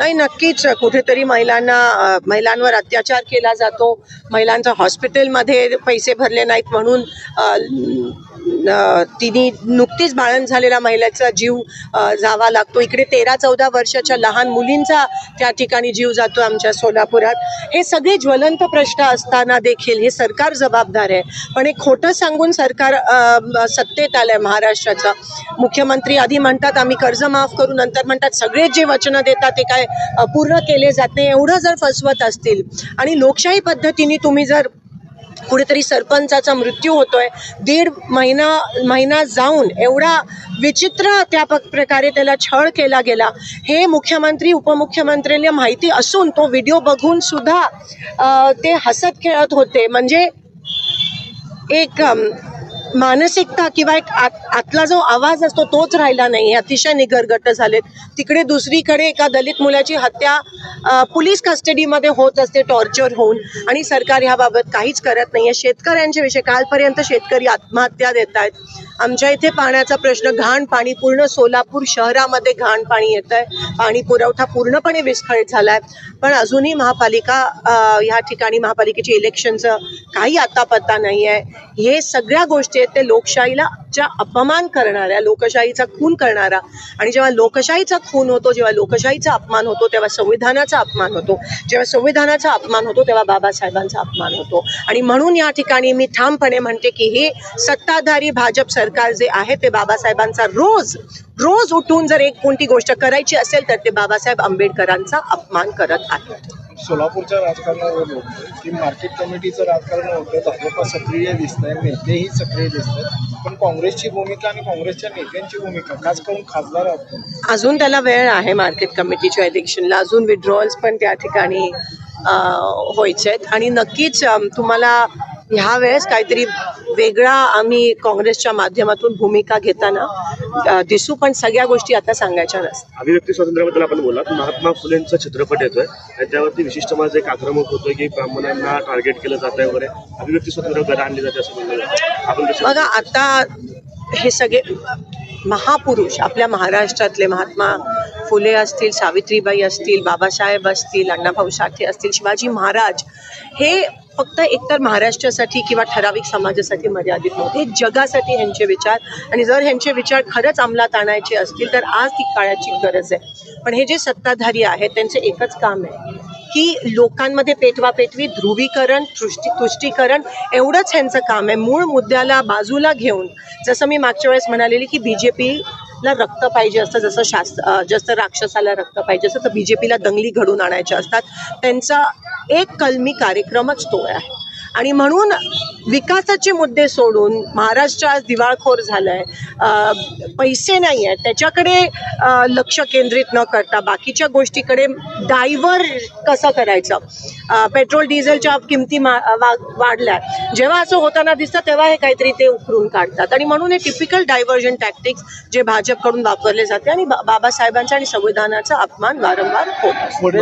नाही नक्कीच. कुठेतरी महिलांना महिलांवर अत्याचार केला जातो. महिलांचं हॉस्पिटलमध्ये पैसे भरले नाहीत म्हणून तिने नुकतीच बाळण झालेल्या महिलेचा जीव जावा लागतो. इकडे तेरा चौदा वर्षाच्या लहान मुलींचा त्या ठिकाणी जीव जातो आमच्या सोलापुरात. हे सगळे ज्वलंत प्रश्न असताना देखील हे सरकार जबाबदार आहे. पण हे खोटं सांगून सरकार सत्तेत आलं आहे महाराष्ट्राचं. मुख्यमंत्री आधी म्हणतात आम्ही कर्ज माफ करू. नंतर म्हणतात सगळे जे वचनं देतात ते काय पूर्ण केले जात नाही. एवढं जर फसवत असतील आणि लोकशाही पद्धतीने तुम्ही जर कुठेतरी सरपंचाचा मृत्यू होतोय. दीड महिना महिना जाऊन एवढा विचित्र त्या प- प्रकारे त्याला छळ केला गेला. हे मुख्यमंत्री उपमुख्यमंत्र्यांना माहिती असून तो व्हिडिओ बघून सुद्धा ते हसत खेळत होते. म्हणजे एक मानसिकता किंवा एक आत आतला जो आवाज असतो तोच राहिला नाही. अतिशय निगरगट झालेत. तिकडे दुसरीकडे एका दलित मुलाची हत्या पोलीस कस्टडीमध्ये होत असते टॉर्चर होऊन. आणि सरकार ह्याबाबत काहीच करत नाही आहे शेतकऱ्यांच्या विषयी कालपर्यंत शेतकरी आत्महत्या देत आहेत आमच्या इथे पाण्याचा प्रश्न घाण पाणी पूर्ण सोलापूर शहरामध्ये घाण पाणी येतं आहे पाणी पुरवठा पूर्णपणे विस्कळीत झाला आहे पण अजूनही महापालिका ह्या ठिकाणी महापालिकेची इलेक्शनचं काही आता पत्ता नाही आहे हे सगळ्या गोष्टी आहेत ते लोकशाहीला च्या अपमान करणाऱ्या लोकशाहीचा खून करणारा आणि जेव्हा लोकशाहीचा खून होतो जेव्हा लोकशाहीचा अपमान होतो तेव्हा संविधानाचा अपमान होतो. जेव्हा संविधानाचा अपमान होतो तेव्हा बाबासाहेबांचा अपमान होतो. आणि म्हणून या ठिकाणी मी ठामपणे म्हणते की हे सत्ताधारी भाजप सरकार जे आहे ते बाबासाहेबांचा रोज रोज उठून जर एक कोणती गोष्ट करायची असेल तर ते बाबासाहेब आंबेडकरांचा अपमान करत आहेत. सोलापूरच्या राजकारणावर बोलतोय की मार्केट कमिटीचं राजकारण होतं भाजपा सक्रिय दिसतंय नेतेही सक्रिय दिसत आहेत पण काँग्रेसची भूमिका आणि काँग्रेसच्या नेत्यांची भूमिका खास करून खासदार अजून त्याला वेळ आहे मार्केट कमिटीच्या इलेक्शनला अजून विड्रॉल्स पण त्या ठिकाणी व्हायचे आहेत आणि नक्कीच तुम्हाला ह्या वेळेस काहीतरी वेगळा आम्ही काँग्रेसच्या माध्यमातून भूमिका घेताना दिसू पण सगळ्या गोष्टी आता सांगायच्या नसतात अभिव्यक्ती स्वातंत्र्याबद्दल आपण बोलात महात्मा फुलेंचा चित्रपट येतोय. आणि त्यावरती विशिष्ट माझं एक आक्रमक होतोय की ब्राह्मणांना टार्गेट केलं जात आहे वगैरे. अभिव्यक्ती स्वातंत्र्य गदा आणली जाते असं म्हणलं बघा आता हे सगळे महापुरुष आपल्या महाराष्ट्रातले महात्मा फुले असतील सावित्रीबाई असतील बाबासाहेब असतील अण्णाभाऊ साठे असतील शिवाजी महाराज हे फक्त एकतर महाराष्ट्रासाठी किंवा ठराविक समाजासाठी मर्यादित नव्हते. हे जगासाठी ह्यांचे विचार आणि जर ह्यांचे विचार खरंच अंमलात आणायचे असतील तर आज ती काळाची गरज आहे. पण हे जे सत्ताधारी आहेत त्यांचं एकच काम आहे. की लोकांमध्ये पेटवा पेटवी ध्रुवीकरण तुष्टी तुष्टीकरण एवढंच ह्यांचं काम आहे. मूळ मुद्द्याला बाजूला घेऊन जसं मी मागच्या वेळेस म्हणालेली की बी जे पीला रक्त पाहिजे असतं जसं शास्त्र जसं राक्षसाला रक्त पाहिजे असतं तर बी जे पीला दंगली घडून आणायच्या असतात. त्यांचा एक कलमी कार्यक्रमच तो आहे. आणि म्हणून विकासाचे मुद्दे सोडून महाराष्ट्र आज दिवाळखोर झालं आहे पैसे नाही आहेत त्याच्याकडे लक्ष केंद्रित न करता बाकीच्या गोष्टीकडे डायव्हर कसं करायचं? पेट्रोल डिझेलच्या किमती मा वाढल्या. जेव्हा असं होताना दिसतं तेव्हा हे काहीतरी ते उकरून काढतात. आणि म्हणून हे टिपिकल डायव्हर्जन टॅक्टिक्स जे भाजपकडून वापरले जाते आणि बा- बाबासाहेबांचा आणि संविधानाचा अपमान वारंवार होतो